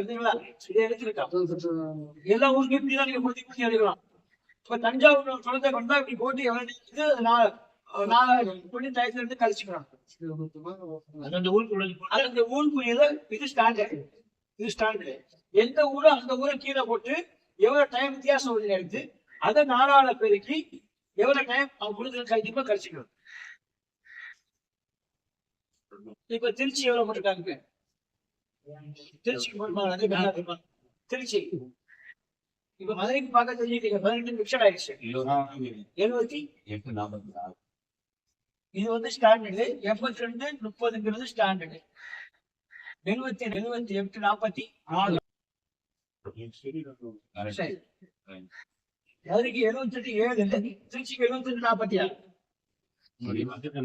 தெரிஞ்சுங்களா? இதை எல்லா ஊருக்கும் இப்படிதான் நீங்க குத்தி குத்தி எடுக்கலாம். இப்ப தஞ்சாவூர் குழந்தை கொண்டா இப்படி போட்டு எவ்வளவு நான் எந்த ஊரோ அந்த ஊரை கீழே போட்டு எவ்வளவு டைம் வித்தியாசம் எடுத்து அதை நாலாள பெருக்கி எவ்வளவு டைம் அவங்க கொடுக்குற கண்டிப்பா கழிச்சுக்கணும் இப்ப திருச்சி எவ்வளவு போட்டிருக்காங்க? திருச்சி திருச்சி. இப்ப மதுரைக்கு பார்க்க தெரிஞ்சுக்கீங்க பதினெட்டு நிமிஷம் ஆயிடுச்சு. எழுபத்தி எட்டு நாற்பத்தி நாலு இது வந்து ஸ்டாண்டர்டு எண்பத்தி ரெண்டு முப்பதுங்கிறது ஸ்டாண்டர்டு எழுபத்தி எழுபத்தி எட்டு நாற்பத்தி நாலு. மதுரைக்கு எழுபத்தி எட்டு ஏழு. திருச்சிக்கு எழுபத்தி ரெண்டு நாற்பத்தி ஆறு.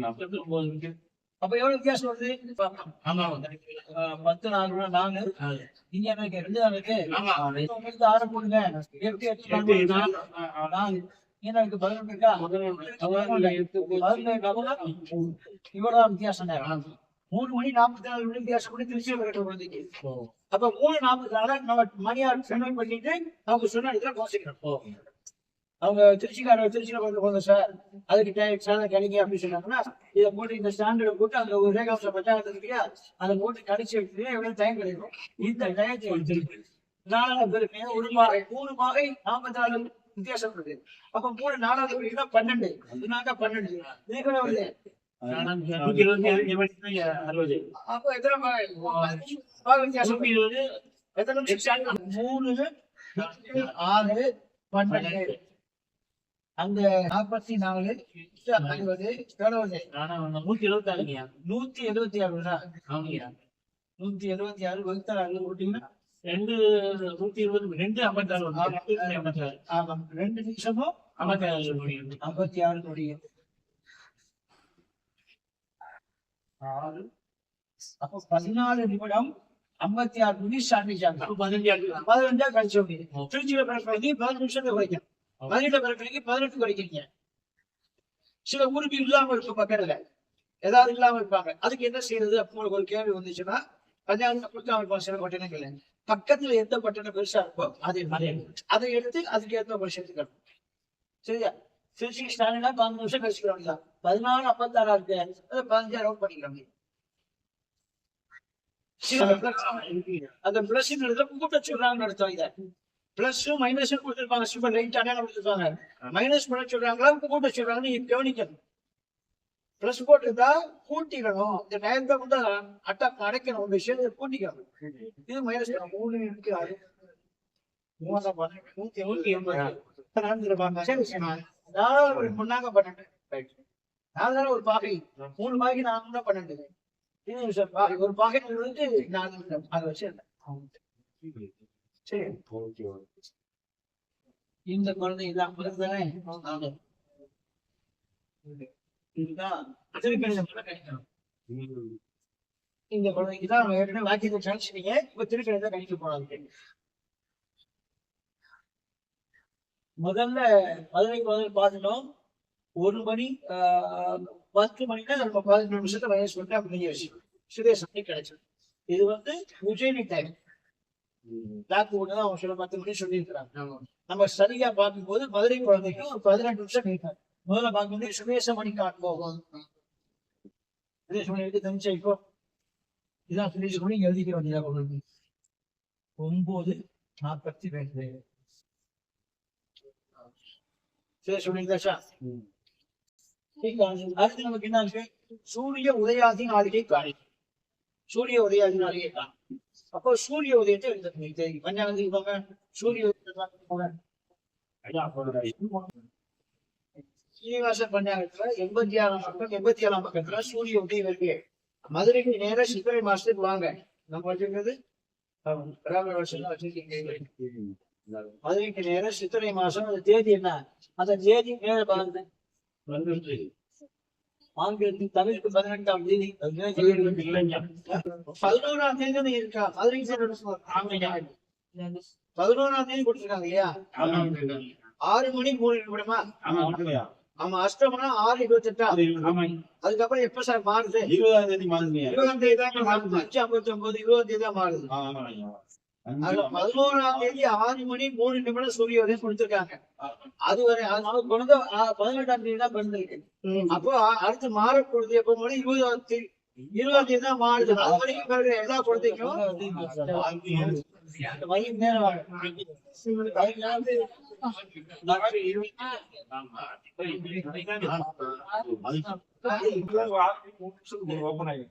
நாற்பத்தி ஒன்பது அப்ப எவ்வளவு வித்தியாசம் வருது? பத்து நாலு ரூபா நாலு. இங்க எனக்கு ரெண்டு தான் இருக்கு. ஆறு போடுங்க. எட்டு எட்டு நாலு எனக்கு பதினொன்று இருக்கா? பதினொன்று. இவ்வளவு வித்தியாசம் மூணு மணி நாற்பத்தி நாலு மணி வித்தியாசம் கூட திருச்சியில் கட்ட குழந்தைக்கு அப்ப மூணு நாற்பத்தி நாலு நம்ம மணியார் சென்னை பண்ணிட்டு அவங்க சொன்ன இடத்துல கோசிக்கணும் அவங்க திருச்சிக்காரர் திருச்சியில வந்து போங்க சார் அதுக்கு டை- சாதனை கிடைங்க அப்படின்னு சொன்னாங்கன்னா இதை போட்டு இந்த ஸ்டாண்டர்ட் போட்டு அந்த ஒரு இருக்கு இல்லையா அதை போட்டு கடிச்சு எடுத்து எவ்வளவு டைம் கிடைக்கும். இந்த டயத்தை எடுத்து நாலாவது பேருக்கு ஒரு மாகை மூணு மாகை நாற்பத்தி நாலு வித்தியாசம் இருக்கு. அப்ப மூணு நாலாவது பேருக்கு பன்னெண்டு. இதுனாக்கா பன்னெண்டு. வருது? அறுபது அப்போ எத்தனை வித்தியாசம். மூணு ஆறு பன்னெண்டு. அந்த நாற்பத்தி நாலு ஐம்பது நூத்தி இருபத்தி ஆறுங்கய்யா நூத்தி எழுபத்தி ஆறு ரூபா ஆமாங்கய்யா. நூத்தி எழுபத்தி ஆறு வகுத்தல் அறுபது போட்டீங்கன்னா ரெண்டு நூத்தி இருபது ரெண்டு ஐம்பத்தாறு வருது. ஐம்பத்தாறு. ஆமா. ரெண்டு நிமிஷமும் ஐம்பத்தாறு முடியும் ஐம்பத்தி ஆறு ஆறு. அப்போ பதினாலு நிமிடம் ஐம்பத்தி ஆறு மணி ஸ்டார்ட் பதினஞ்சு பதினஞ்சா கழிச்சு திருச்சியில பதினஞ்சு நிமிஷத்தை குறைக்கும் பதினெட்டு பிறகு பதினெட்டு குறைக்கிறீங்க சில ஊருக்கு இல்லாம இருக்கும் பக்கத்துல ஏதாவது இல்லாம இருப்பாங்க. அதுக்கு என்ன செய்யறது அப்போ ஒரு கேள்வி வந்துச்சுன்னா பஞ்சாயத்துல கொடுக்காம இருப்பாங்க சில பட்டணங்கள்ல பக்கத்துல எந்த பட்டணம் பெருசா இருக்கோ அதை அதை அதை எடுத்து அதுக்கு ஏற்ற ஒரு சேர்த்துக்கணும் சரியா? திருச்சி ஸ்டாலினா பதினஞ்சு நிமிஷம் கழிச்சுக்கிறாங்க பதினாலு ஐம்பத்தாறா இருக்கு. அதை பதினஞ்சாயிரம் பண்ணிக்கிறாங்க. அந்த பிளஸ் கூட்ட சொல்றாங்கன்னு அர்த்தம் இதை. பிளஸும் மைனஸும் கொடுத்துருப்பாங்க. சூப்பர் லைட் அடையாளம் கொடுத்துருப்பாங்க. மைனஸ் பண்ண சொல்றாங்களா? கூட்ட சொல்றாங்கன்னு நீங்க கவனிக்கணும். பிளஸ் போட்டிருந்தா கூட்டிக்கணும் இந்த நேரத்தை வந்து அட்டா அடைக்கணும். ஒரு விஷயத்தை கூட்டிக்கணும். இது மைனஸ் மூணு இருக்கு. பன்னெண்டு, நூத்தி நூத்தி எண்பது. நடந்துருப்பாங்க. நாலாவது ஒரு முன்னாங்க பன்னெண்டு. நாலு ஒரு பாகை. மூணு பாகை நாலு பன்னெண்டு. இது ஒரு பாகை வந்து நிமிஷம். அதை வச்சு சரி. இந்த குழந்தை முதல் தானே இந்த குழந்தைக்கு தான் ஏற்கனவே வாக்கியத்தை கணிச்சிட்டீங்க இப்ப திருக்கணிதத்தை கணிக்க போறாங்க. முதல்ல மதுரைக்கு முதல்ல பார்த்துட்டோம் ஒரு மணி ஆஹ், பத்து மணிக்கு நம்ம பதினெட்டு நிமிஷத்தை வயசு பண்ணி அப்படிங்கிற விஷயம் சுரேஷ் கிடைச்சது இது வந்து உஜயினி டைம் பிளாக் போர்டு தான் அவங்க சொல்ல பத்து மணி சொல்லியிருக்கிறாங்க நம்ம சரியா பார்க்கும்போது மதுரை குழந்தைக்கு ஒரு பதினெட்டு நிமிஷம் கேட்காது முதல்ல பார்க்கும்போது சுரேஷ மணி காட்டுவோம் சுரேஷ் மணி எடுத்து தனிச்சா இப்போ. இதான் சுரேஷ் மணி எழுதிக்க வேண்டியதா கொண்டு ஒன்பது நாற்பத்தி ரெண்டு. மணி தாஷா அடுத்து நமக்கு என்ன இருக்கு? சூரிய உதயாதி நாளிகை காணி சூரிய உதயாதினாலேயே தான் அப்போ சூரிய உதயத்தை எழுதுறீங்க பஞ்சாங்கத்துக்கு போங்க சூரிய உதயத்தை போங்க சீனிவாச பஞ்சாங்கத்துல எண்பத்தி ஆறாம் பக்கம் எண்பத்தி ஏழாம் பக்கத்துல சூரிய உதயம் இருக்கு. மதுரைக்கு நேர சித்திரை மாசத்துக்கு வாங்க. நம்ம வச்சிருக்கிறது மதுரைக்கு நேரம் சித்திரை மாசம் அந்த தேதி என்ன? அந்த தேதி மேல பாருங்க. ஆங்கிலத்தில் தமிழுக்கு பதினெட்டாம் தேதி பதினோராம் தேதி இருக்கா? பதினோராம் தேதி கொடுத்துருக்காங்க இல்லையா? ஆறு மணி மூணு நிமிடமா ஆமா அஷ்டமனா ஆறு இருபத்தி எட்டா அதுக்கப்புறம் எப்ப சார் மாறுது? இருபதாம் தேதி மாதிரி இருபதாம் தேதி தான் மாறுது. அஞ்சு ஐம்பத்தி ஒன்பது இருபதாம் தேதி தான் மாறுது. பதினோராம் தேதி ஆறு மணி மூணு நிமிடம் சூரிய உதயம் கொடுத்திருக்காங்க. அது வரை அதனால குழந்தை பதினெட்டாம் தேதி தான் பிறந்திருக்கு அப்போ அடுத்து மாறக்கூடியது எப்போ மணி இருபதாம் தேதி. இருபதாம் தேதி தான் மாறுது. அது வரைக்கும் பிறகு எல்லா குழந்தைக்கும் வயிறு நேரம் ஆகும். ஓபன் ஆகி